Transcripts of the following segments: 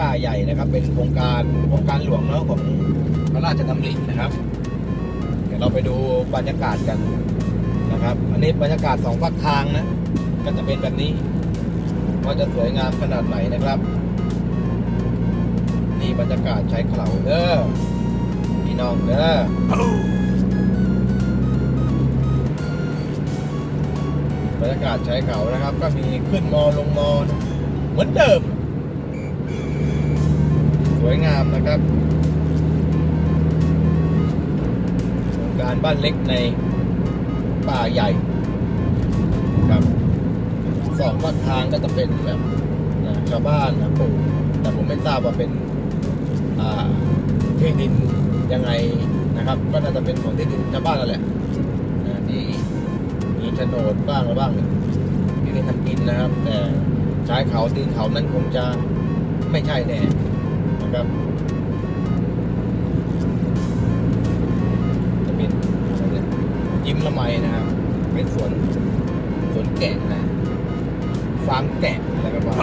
ป่าใหญ่นะครับ เป็นโครงการโครงการหลวงเนาะของพระราชดำรินะครับ เดี๋ยวเราไปดูบรรยากาศกันนะครับ อันนี้บรรยากาศสองภาคทางนะก็จะเป็นแบบนี้ว่าจะสวยงามขนาดไหนนะครับ นี่บรรยากาศใช้เขาเด้อพี่น้องเด้อบรรยากาศใช้เขานะครับ ก็มีขึ้นมอลงมอเหมือนเดิม วยงามนะครับโครงการบ้านเล็กในป่าใหญ่ครับสองภาคทางก็จะเป็นแบบชาวบ้านนะปลูกแต่ผมไม่ทราบว่าเป็นที่ดินยังไงนะครับ ก็น่าจะเป็นของที่ดินชาวบ้านนั่นแหละนะที่มีโฉนดบ้างอะไรบ้างที่ได้ทำกินนะครับ แต่ใช้เขาตีนเขานั้นคงจะไม่ใช่แน่ ครับจะเป็นยิ้มละไมนะครับ เป็นสวนสวนแกะนะฟาร์มแกะอะไรก็ว่า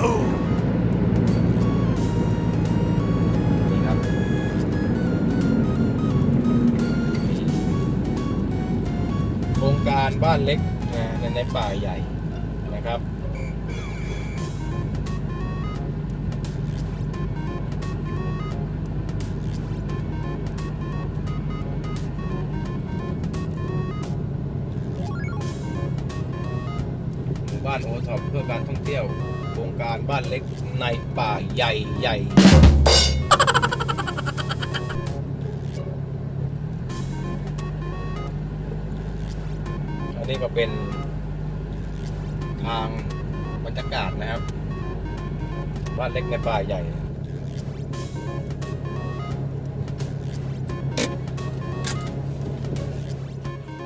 นี่ครับโครงการบ้านเล็กนะในในป่าใหญ่นะครับ มู่บ้านโอท็อปเพื่อการท่องเที่ยวโครงการบ้านเล็กในป่าใหญ่ใหญ่อันนี้ก็เป็นทางบรรยากาศนะครับ บ้านเล็กในป่าใหญ่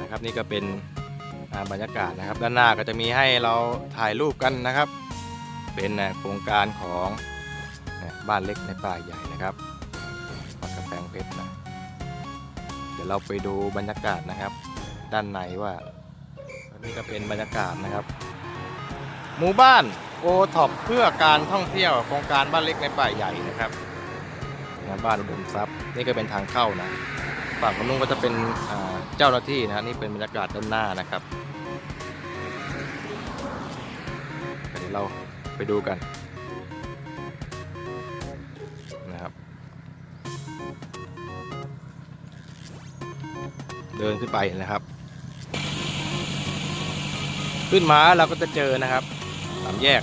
นะครับนี่ก็เป็น บรรยากาศนะครับ ด้านหน้าก็จะมีให้เราถ่ายรูปกันนะครับ เป็นโครงการของบ้านเล็กในป่าใหญ่นะครับวัดกำแพงเพชรนะเดี๋ยวเราไปดูบรรยากาศนะครับ ด้านในว่านนี้ก็เป็นบรรยากาศนะครับ หมู่บ้านโอท็อปเพื่อการท่องเที่ยวโครงการบ้านเล็กในป่าใหญ่นะครับนบ้านอุดมทรัพย์นี่ก็เป็นทางเข้านะ ฝั่งคนนู้นก็จะเป็นเจ้าหน้าที่นะนี่เป็นบรรยากาศด้านหน้านะครับเดี๋ยวเราไปดูกันนะครับ เดินขึ้นไปนะครับ ขึ้นมาเราก็จะเจอนะครับสามแยก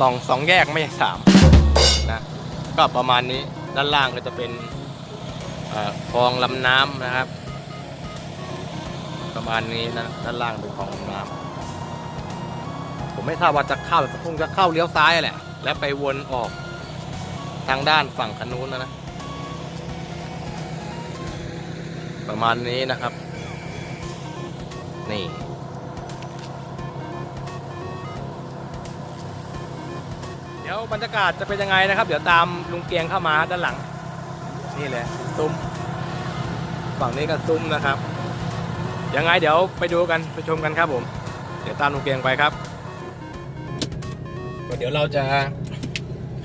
สองสองแยกไม่ใช่สามนะก็ประมาณนี้ด้านล่างก็จะเป็น คลองลำน้ำนะครับ ประมาณนี้นะด้านล่างเป็นคลองลำน้ำผมไม่ทราบว่าจะเข้าคงจะเข้าเลี้ยวซ้ายแหละ แล้วไปวนออกทางด้านฝั่งขนู้นนะนะประมาณนี้นะครับ นี่เดี๋ยวบรรยากาศจะเป็นยังไงนะครับ เดี๋ยวตามลุงเกียงเข้ามาด้านหลัง นี่เลยซุ้มฝั่งนี้ก็ซุ้มนะครับ ยังไงเดี๋ยวไปดูกันไปชมกันครับผม เดี๋ยวตามลุงเกียงไปครับเดี๋ยวเราจะ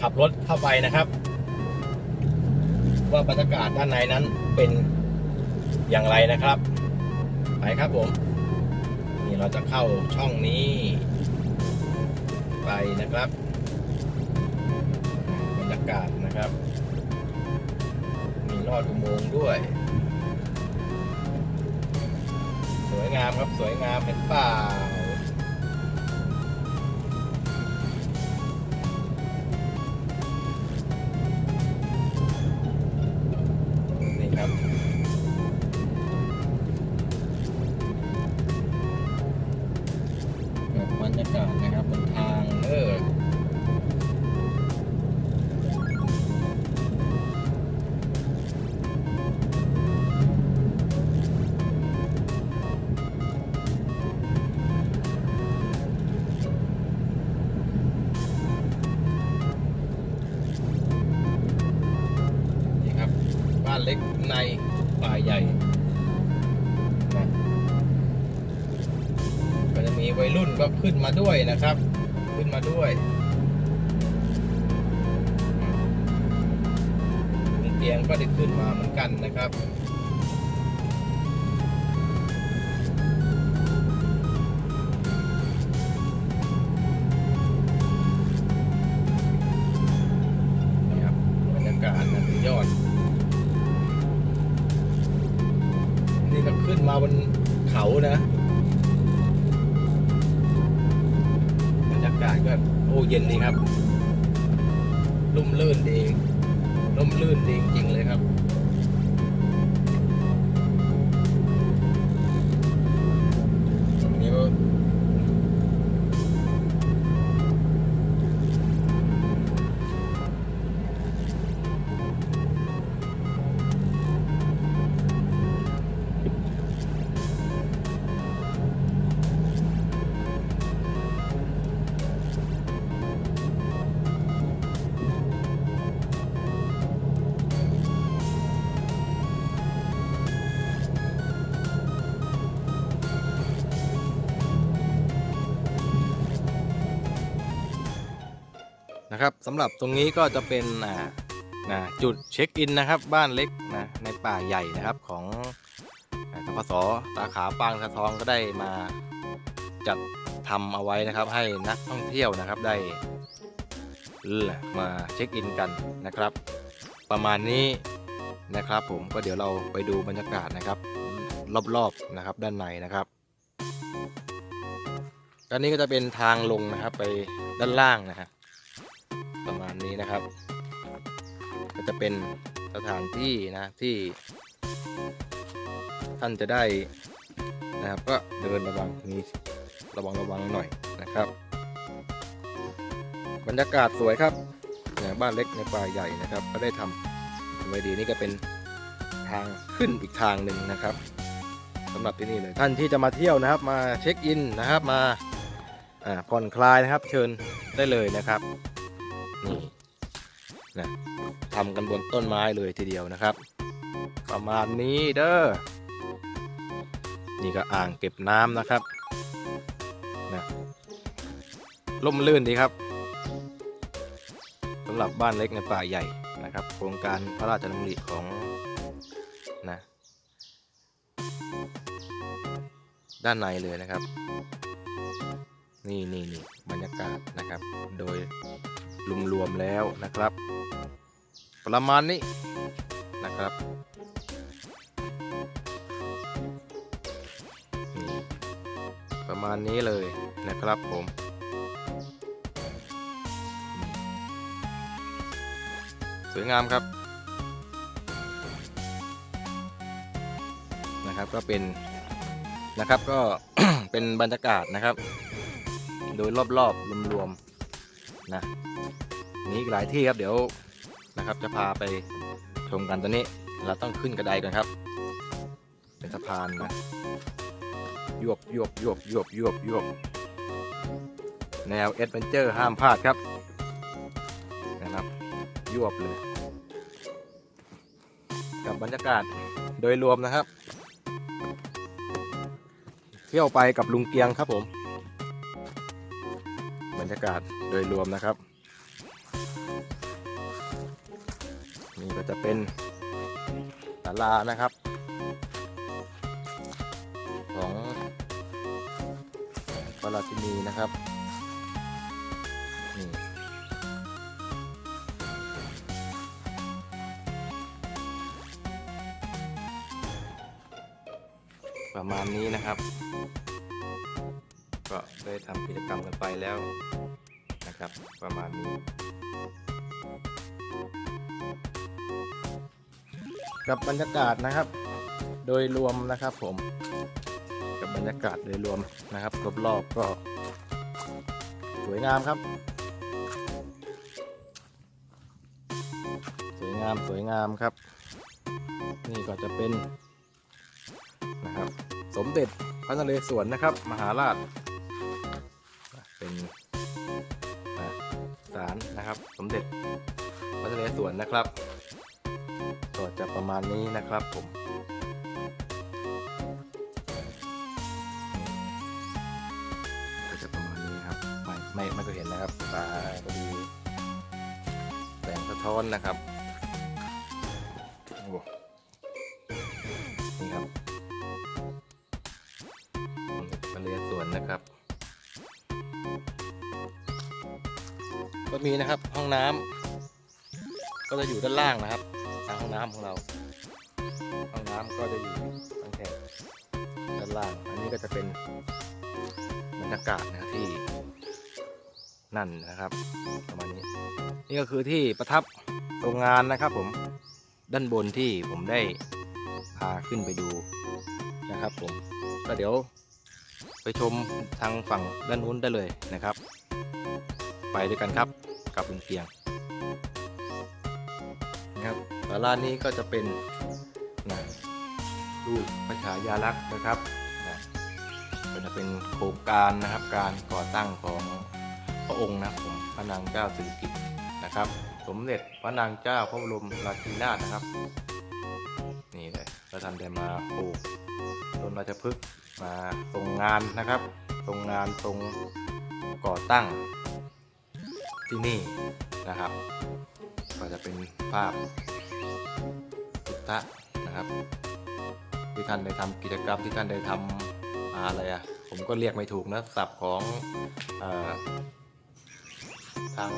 ขับรถเข้าไปนะครับ ว่าบรรยากาศด้านในนั้นเป็นอย่างไรนะครับ ไปครับผม นี่เราจะเข้าช่องนี้ ไปนะครับบรรยากาศนะครับ ลอดอุโมงค์ด้วย สวยงามครับสวยงามเป็นป่า ขึ้นมาด้วยนะครับ ขึ้นมาด้วยลุงเตียงก็ได้ขึ้นมาเหมือนกันนะครับนี่ครับบ อ้เย็นดีครับร่มลื่นดีร่มลื่นดีจริงๆเลยครับ นะครับสำหรับตรงนี้ก็จะเป็นอ่านะจุดเช็คอินนะครับ บ้านเล็กนะในป่าใหญ่นะครับของทกสสาขาปางสะทองก็ได้มาจัดทำเอาไว้นะครับ ให้นักท่องเที่ยวนะครับได้มาเช็คอินกันนะครับ ประมาณนี้นะครับ ผมก็เดี๋ยวเราไปดูบรรยากาศนะครับ รอบๆนะครับด้านในนะครับด้านนี้ก็จะเป็นทางลงนะครับไปด้านล่างนะครับ ประมาณนี้นะครับ ก็จะเป็นสถานที่นะที่ท่านจะได้นะครับ ก็เดินระวังมีระวังระวังหน่อยนะครับ บรรยากาศสวยครับเนี่ยบ้านเล็กในป่าใหญ่นะครับ ก็ได้ทำไว้ดีนี่ก็เป็นทางขึ้นอีกทางหนึ่งนะครับสำหรับที่นี่เลยท่านที่จะมาเที่ยวนะครับ มาเช็คอินนะครับมาผ่อนคลายนะครับ เชิญได้เลยนะครับ นี่นะทำกันบนต้นไม้เลยทีเดียวนะครับ ประมาณนี้เด้อนี่ก็อ่างเก็บน้ำนะครับนะล่มลื่นดีครับสำหรับบ้านเล็กในป่าใหญ่นะครับ โครงการพระราชดำริของนะด้านในเลยนะครับ นี่นี่นี่บรรยากาศนะครับ โดย รวมๆแล้วนะครับ ประมาณนี้นะครับนี่ประมาณนี้เลยนะครับผมสวยงามครับนะครับก็เป็นนะครับก็เป็นบรรยากาศนะครับ โดยรอบๆรวมๆ นะมีอีกหลายที่ครับเดี๋ยวนะครับจะพาไปชมกันตอนนี้ เราต้องขึ้นกระไดก่อนครับ เป็นสะพานนะยวบยวบยวบยวบยวบยวบแนวเอดเวนเจอร์ห้ามพลาดครับนะครับยวบเลย กับบรรยากาศโดยรวมนะครับ เที่ยวไปกับลุงเกียงครับผม รรยากาศโดยรวมนะครับ นี่ก็จะเป็นศาลานะครับ ของพระราชินีนะครับนี่ประมาณนี้นะครับ ได้ทำกิจกรรมกันไปแล้วนะครับ ประมาณนี้ กับบรรยากาศนะครับ โดยรวมนะครับผม กับบรรยากาศโดยรวมนะครับรอบๆก็ สวยงามครับ สวยงามสวยงามครับ นี่ก็จะเป็นนะครับ สมเด็จพระนเรศวรนะครับ มหาราช เป็นศาลนะครับ สมเด็จพระนเรศวรนะครับก็จะประมาณนี้นะครับผมก็จะประมาณนี้ครับ ไม่ไม่เคยเห็นนะครับตาก็ดีแสงสะท้อนนะครับ ก็มีนะครับ ห้องน้ำก็จะอยู่ด้านล่างนะครับทางห้องน้ำของเรา ห้องน้ำก็จะอยู่ทางแถบด้านล่าง อันนี้ก็จะเป็นบรรยากาศนะครับที่นั่นนะครับประมาณนี้ นี่ก็คือที่ประทับโรงงานนะครับ ผมด้านบนที่ผมได้พาขึ้นไปดูนะครับ ผมก็เดี๋ยวไปชมทางฝั่งด้านนู้นได้เลยนะครับ ไปด้วยกันครับ กับลุงเกียงนะครับศาลานี้ก็จะเป็นนะรูปพระฉายาลักษณ์นะครับนะก็จะเป็นโครงการนะครับการก่อตั้งของพระองค์นะครับผมพระนางเจ้าสิริกิติ์นะครับ สมเด็จพระนางเจ้าพระบรมราชินีนาถนะครับ นี่เลยพระท่านได้มาปลูกต้นราชพฤกษ์มาทรงงานนะครับทรงงานทรงก่อตั้ง ที่นี่นะครับ ก็จะเป็นภาพพุทธะนะครับที่ท่านได้ทำกิจกรรมที่ท่านได้ทำอะไรอะผมก็เรียกไม่ถูกนะศัพท์ของอทาง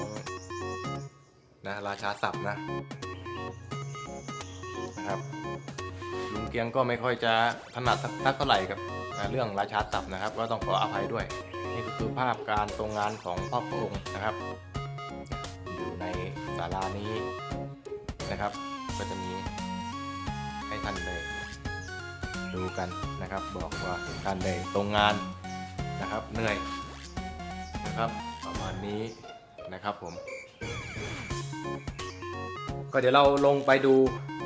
นะราชาศัพท์นะนะครับลุงเกียงก็ไม่ค่อยจะถนัดสักเท่าไหร่กับเรื่องราชาศัพท์นะครับ ก็ต้องขออภัยด้วย นี่ก็คือภาพการทรงงานของพ่อพระองค์นะครับ ลานี้นะครับ ก็จะมีให้ท่านได้ดูกันนะครับ บอกว่าท่านได้ทรงงานนะครับเหนื่อยนะครับประมาณนี้นะครับผม ก็เดี๋ยวเราลงไปดู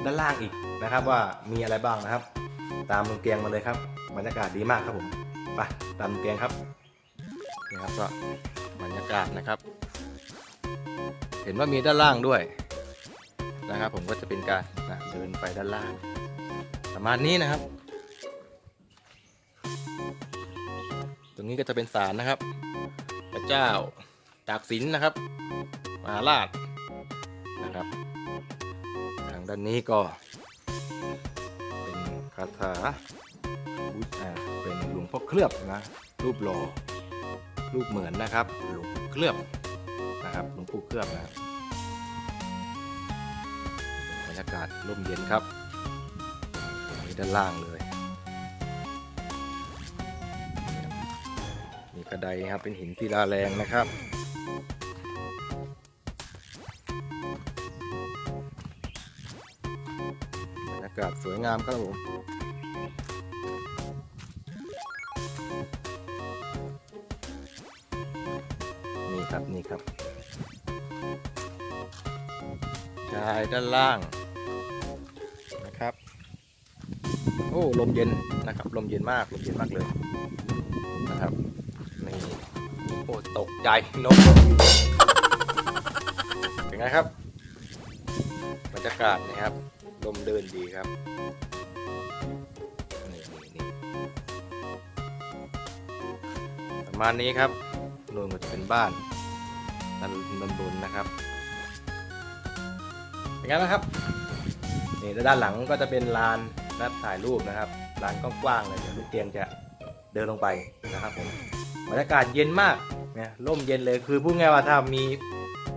ด้านล่างอีกนะครับ ว่ามีอะไรบ้างนะครับ ตามลุงเกียงมาเลยครับบรรยากาศดีมากครับผมไปตามลุงเกียงครับนี่ครับก็บรรยากาศนะครับ เห็นว่ามีด้านล่างด้วยนะครับ ผมก็จะเป็นการนะเดินไปด้านล่าง ประมาณนี้นะครับ ตรงนี้ก็จะเป็นศาลนะครับ พระเจ้าตากสินนะครับมหาราชนะครับ ทางด้านนี้ก็ เป็นคาถาบูชาเป็นหลวงพ่อเคลือบนะ รูปหล่อรูปเหมือนนะครับ หลวงพ่อเคลือบ นะครับหลวงปู่เคลือบนะครับบรรยากาศร่มเย็นครับนี่ด้านล่างเลยมีกระไดครับเป็นหินศิลาแรงนะครับบรรยากาศสวยงามครับผมนี่ครับนี่ครับ ชายด้านล่างนะครับ โอ้ลมเย็นนะครับ ลมเย็นมากลมเย็นมากเลยนะครับนี่โอ้ตกใจนกเป็นไงครับบรรยากาศนะครับลมเดินดีครับนี่นี่นี่ประมาณนี้ครับนู่นก็จะเป็นบ้านด้านบนนะครับ ไงบ้างครับนี่ด้านหลังก็จะเป็นลานนัดถ่ายรูปนะครับลานกว้างๆเลยเดี๋ยวลูกเตียงจะเดินลงไปนะครับผมบรรยากาศเย็นมากเนี่ยร่มเย็นเลยคือพูดง่ายว่าถ้ามี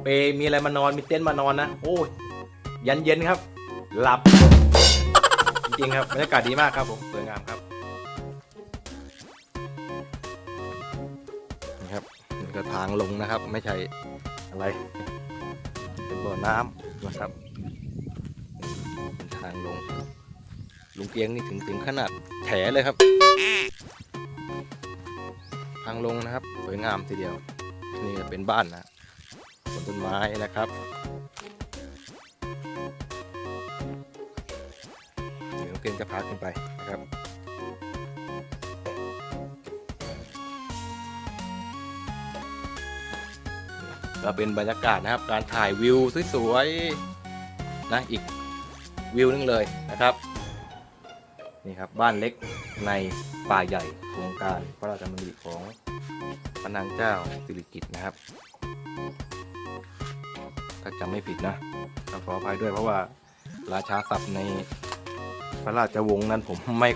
เปมีอะไรมานอนมีเต็นท์มานอนนะ โอ้ยยันเย็นครับ หลับ จริงๆครับบรรยากาศดีมากครับผมสวยงามครับนี่ครับนี่ก็ทางลงนะครับ ไม่ใช่อะไร เป็นบ่อน้ำนะครับ ทางลงลุงเกียงนี่ถึงถึงขนาดแถเลยครับ ทางลงนะครับสวยงามทีเดียวนี่เป็นบ้านนะบนต้นไม้นะครับเดี๋ยวเกณฑ์จะพาขึ้นไปนะครับก็เป็นบรรยากาศนะครับ การถ่ายวิวสวยๆนะอีก วิวนึงเลยนะครับ นี่ครับบ้านเล็กในป่าใหญ่โครงการพระราชดำริของพระนางเจ้าสิริกิติ์นะครับ ถ้าจำไม่ผิดนะขออภัยด้วยเพราะว่าราชาศัพท์ในพระราชวงศ์นั้นผมไม่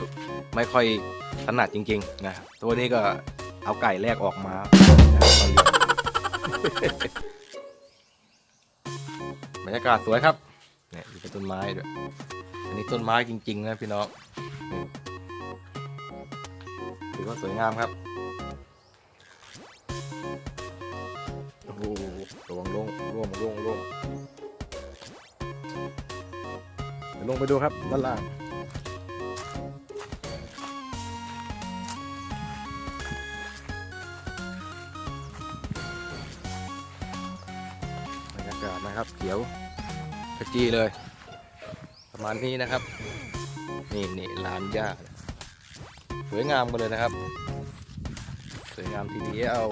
ไม่ค่อยถนัดจริง ๆ นะตัวนี้ก็เอาไก่แรกออกมาบรรยากาศสวยครับ เนี่ยอยู่เป็นต้นไม้ด้วยอันนี้ต้นไม้จริง ๆ นะพี่น้องถือว่าสวยงามครับโอ้โหระวังลงร่วงร่วงร่วงเดี๋ยวลงไปดูครับด้านล่างบรรยากาศนะครับเขียว ขจีเลย ประมาณนี้นะครับ นี่นี่ลานหญ้าสวยงามกันเลยนะครับ สวยงามทีเดียว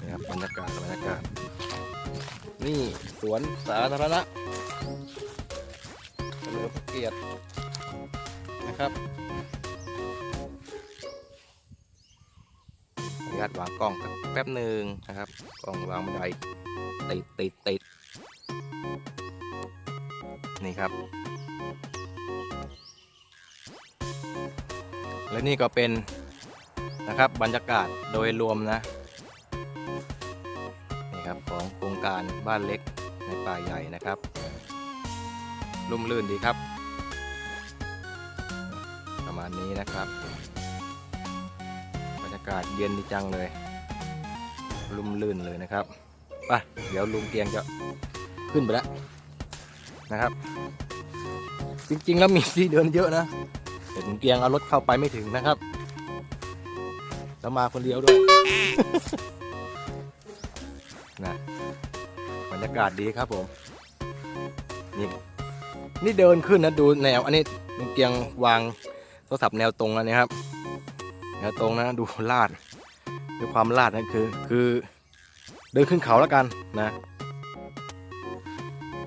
นะครับบรรยากาศบรรยากาศ นี่สวนสาธารณะเฉลิมพระเกียรตินะครับอนุญาตวางกล้องสักแป๊บหนึ่งนะครับ ล้องวางบันไดติดติดติดนี่ครับ และนี่ก็เป็นนะครับบรรยากาศโดยรวมนะนี่ครับของโครงการบ้านเล็กในป่าใหญ่นะครับร่มรื่นดีครับ ประมาณนี้นะครับ บรรยากาศเย็นดีจังเลย ร่มรื่นเลยนะครับไปเดี๋ยวลุงเกียงจะขึ้นไปแล้วนะครับ จริงๆแล้วมีที่เดินเยอะนะแต่ลุงเกียงเอารถเข้าไปไม่ถึงนะครับ แล้วมาคนเดียวด้วยนะบรรยากาศดีครับผมนี่นี่เดินขึ้นนะดูแนว อันนี้ลุงเกียงวางโทรศัพท์แนวตรงแล้วนะครับแนวตรงนะดูลาด ด้วยความลาดนั่นคือ คือเดินขึ้นเขาแล้วกันนะ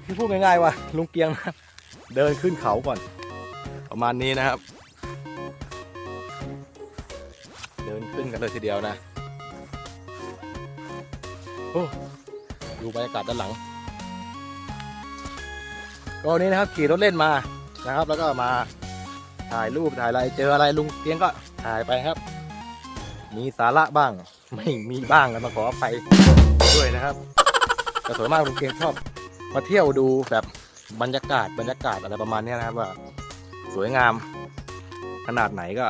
ที่พูดง่ายๆว่าลุงเกียงนะเดินขึ้นเขาก่อน ประมาณนี้นะครับ เดินขึ้นกันเลยทีเดียวนะโอ้ดูบรรยากาศด้านหลังก็นนี้นะครับขี่รถเล่นมานะครับ แล้วก็มาถ่ายรูปถ่ายอะไรเจออะไรลุงเพียงก็ถ่ายไปครับ มีสาระบ้าง ไม่มีบ้างกันมาขออภัยด้วยนะครับ แต่ส่วนมากลุงเพียงชอบ มาเที่ยวดูแบบบรรยากาศบรรยากาศอะไรประมาณนี้นะครับว่า สวยงามขนาดไหนก็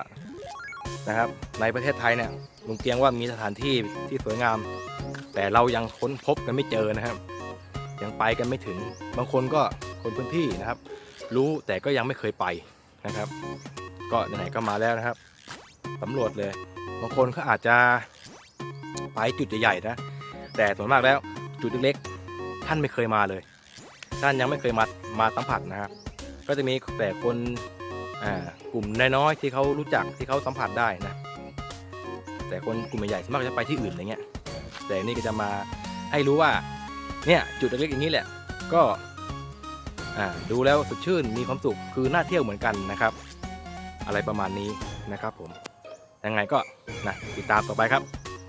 นะครับ ในประเทศไทยเนี่ยลุงเกียงว่ามีสถานที่ที่สวยงาม แต่เรายังค้นพบกันไม่เจอนะครับ ยังไปกันไม่ถึง บางคนก็คนพื้นที่นะครับ รู้แต่ก็ยังไม่เคยไปนะครับ ก็ไหนๆก็มาแล้วนะครับสำรวจเลย บางคนเขาอาจจะไปจุดใหญ่ๆนะ แต่ส่วนมากแล้วจุดเล็กๆท่านไม่เคยมาเลย ท่านยังไม่เคยมามาสัมผัสนะครับ ก็จะมีแต่คนกลุ่มน้อยๆที่เขารู้จักที่เขาสัมผัสได้นะ แต่คนกลุ่มใหญ่ๆส่วนมากจะไปที่อื่นอะไรเงี้ย แต่นี่ก็จะมาให้รู้ว่าเนี่ยจุดเล็กๆอย่างนี้แหละ ก็ดูแล้วสดชื่นมีความสุขคือน่าเที่ยวเหมือนกันนะครับ อะไรประมาณนี้นะครับผม ยังไงก็นะติดตามต่อไปครับ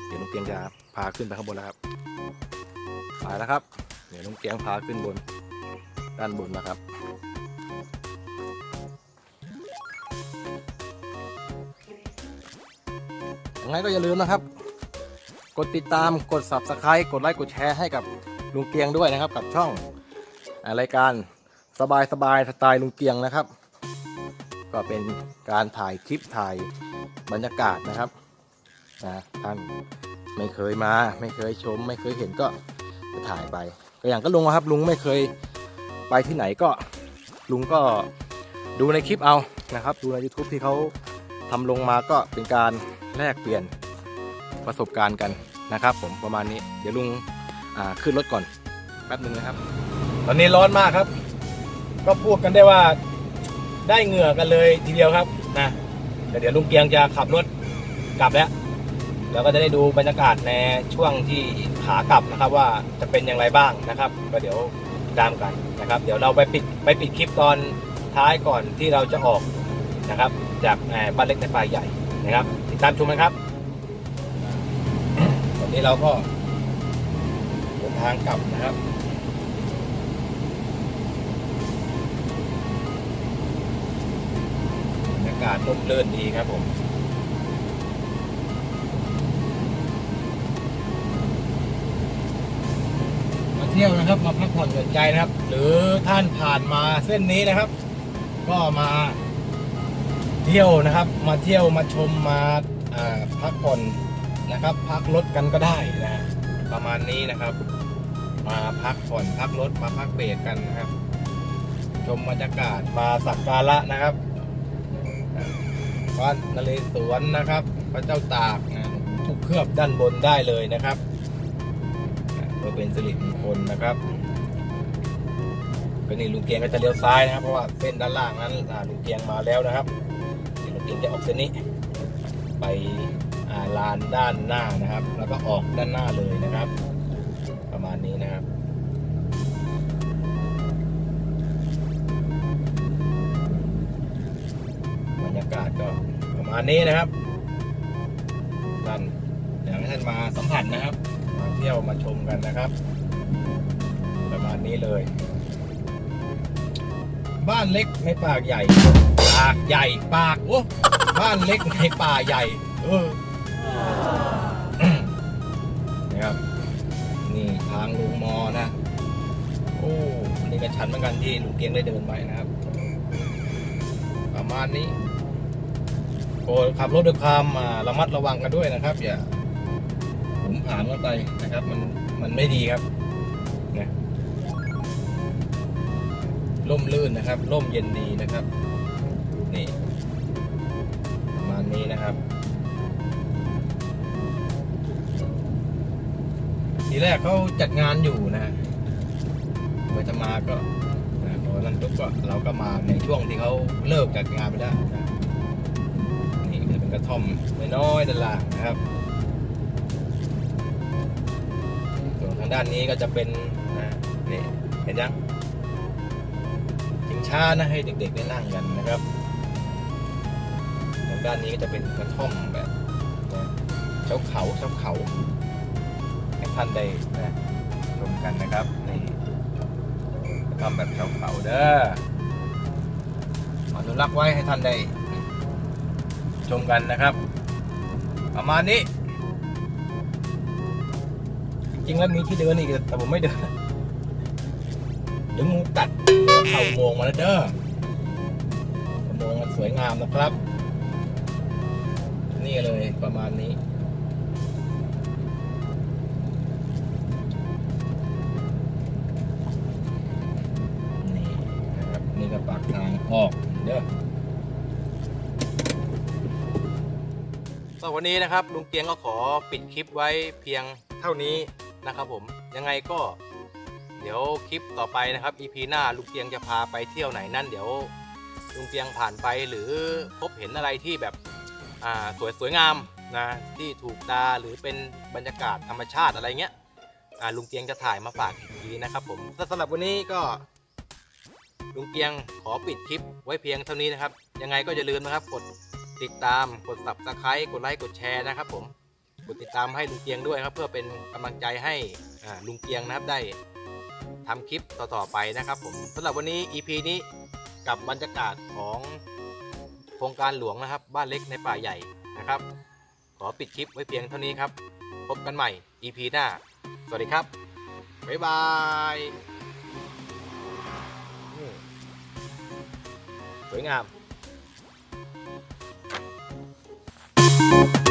เดี๋ยวลุงเกียงจะพาขึ้นไปข้างบนแล้วครับไปแล้วครับ เดี๋ยวลุงเกียงพาขึ้นบนด้านบนนะครับยังไงก็อย่าลืมนะครับ กดติดตามกด subscribe กดไลค์กดแชร์ให้กับลุงเกียงด้วยนะครับ กับช่องอรายการสบายสบายสไตล์ลุงเกียงนะครับ ก็เป็นการถ่ายคลิปถ่ายบรรยากาศนะครับนะท่านไม่เคยมาไม่เคยชม ไม่เคยเห็นก็จะถ่ายไปก็อย่างก็ลุงครับลุงไม่เคยไปที่ไหนก็ลุงก็ดูในคลิปเอานะครับ ดูใน YouTube ที่เขาทำลงมาก็เป็นการแลกเปลี่ยนประสบการณ์กันนะครับ ผมประมาณนี้ เดี๋ยวลุงขึ้นรถก่อนแป๊บหนึ่งนะครับ ตอนนี้ร้อนมากครับ ก็พูดกันได้ว่า ได้เหงื่อกันเลยทีเดียวครับนะแต่เดี๋ยวลุงเกียงจะขับรถกลับแล้วแล้วก็จะได้ดูบรรยากาศในช่วงที่ขากลับนะครับว่าจะเป็นอย่างไรบ้างนะครับ ก็เดี๋ยวตามกันนะครับ เดี๋ยวเราไปปิดไปปิดคลิปตอนท้ายก่อนที่เราจะออกนะครับ จากบ้านเล็กในป่าใหญ่นะครับ ติดตามชมกันครับตอนนี้เราก็เดินทางกลับนะครับากาศร่มรื่นดีครับผมมาเที่ยวนะครับมาพักผ่อนหย่อนใจนะครับ หรือท่านผ่านมาเส้นนี้นะครับ ก็มาเที่ยวนะครับ มาเที่ยวมาชมมาอ่าพักผ่อนนะครับ พักรถกันก็ได้นะประมาณนี้นะครับ มาพักผ่อนพักรถมาพักเบรกกันนะครับ ชมบรรยากาศมาสักการะนะครับ วัดนเรศวรนะครับ พระเจ้าตากนะทุกเครือบด้านบนได้เลยนะครับอ่าเพื่อเป็นสิริมงคลนะครับก็นี่ลุงเกียงก็จะเลี้ยวซ้ายนะครับ เพราะว่าเส้นด้านล่างนั้นลุงเกียงมาแล้วนะครับลุงเกียงจะออกเส้นนี้ ไปลานด้านหน้านะครับ แล้วก็ออกด้านหน้าเลยนะครับ ประมาณนี้นะครับาณนี้นะครับท่านอยากให้ท่านมาสัมผัสนะครับ มาเที่ยวมาชมกันนะครับ ประมาณนี้เลย บ้านเล็กในป่าใหญ่ ปากใหญ่ปากโอ้บ้านเล็กในป่าใหญ่ เออนะครับ นี่ทางลุงมอนะโอ้นี่ก็ชันเหมือนกันที่ลุงเกียงได้เดินไปนะครับ ประมาณนี้ โปรดขับรถด้วยความระมัดระวังกันด้วยนะครับ อย่าผมผ่านเข้าไปนะครับ มันมันไม่ดีครับนะร่มลื่นนะครับ ร่มเย็นดีนะครับ นี่ประมาณนี้นะครับทีแรกเขาจัดงานอยู่นะเมื่อจะมาก็นะพอนั้นปุ๊บก็เราก็มาในช่วงที่เขาเลิกจัดงานไปแล้วนะ กระท่อมน้อยๆด้านล่างนะครับ ส่วนทางด้านนี้ก็จะเป็นนะนี่เห็นยังชิงช้านะให้เด็กๆได้นั่งกันนะครับ ทางด้านนี้ก็จะเป็นกระท่อมแบบนะเช้าเขาเช้าเขาให้ท่านได้นะชมกันนะครับนี่ทำแบบเช้าเขาเด้ออนุรักษ์ไว้ให้ท่านได้ ชมกันนะครับ ประมาณนี้ จริงๆแล้วมีที่เดินอีกแต่ผมไม่เดินเดี๋ยวมูกัดเข่าอุโมงมาแล้วเด้ออุโมงมันสวยงามนะครับ นี่เลยประมาณนี้ วันนี้นะครับลุงเกียงก็ขอปิดคลิปไว้เพียงเท่านี้นะครับผมยังไงก็ เดี๋ยวคลิปต่อไปนะครับ EP หน้าลุงเกียงจะพาไปเที่ยวไหนนั่นเดี๋ยวลุงเกียงผ่านไปหรือพบเห็นอะไรที่แบบอ่าสวยสวยงามนะที่ถูกตาหรือเป็นบรรยากาศธรรมชาติอะไรเงี้ยอ่าลุงเกียงจะถ่ายมาฝากอีกทีนะครับผมสำหรับวันนี้ก็ลุงเกียงขอปิดคลิปไว้เพียงเท่านี้นะครับ ยังไงก็อย่าลืมนะครับกด ติดตามกด subscribe กดไลค์กดแชร์นะครับ ผมกดติดตามให้ลุงเกียงด้วยครับเพื่อเป็นกำลังใจให้ลุงเกียงนะครับได้ทำคลิปต่อๆไปนะครับ ผมสำหรับวันนี้ EP นี้กับบรรยากาศของโครงการหลวงนะครับ บ้านเล็กในป่าใหญ่นะครับ ขอปิดคลิปไว้เพียงเท่านี้ครับ พบกันใหม่ EP หน้า สวัสดีครับ บ๊ายบายสวยงาม Thank you.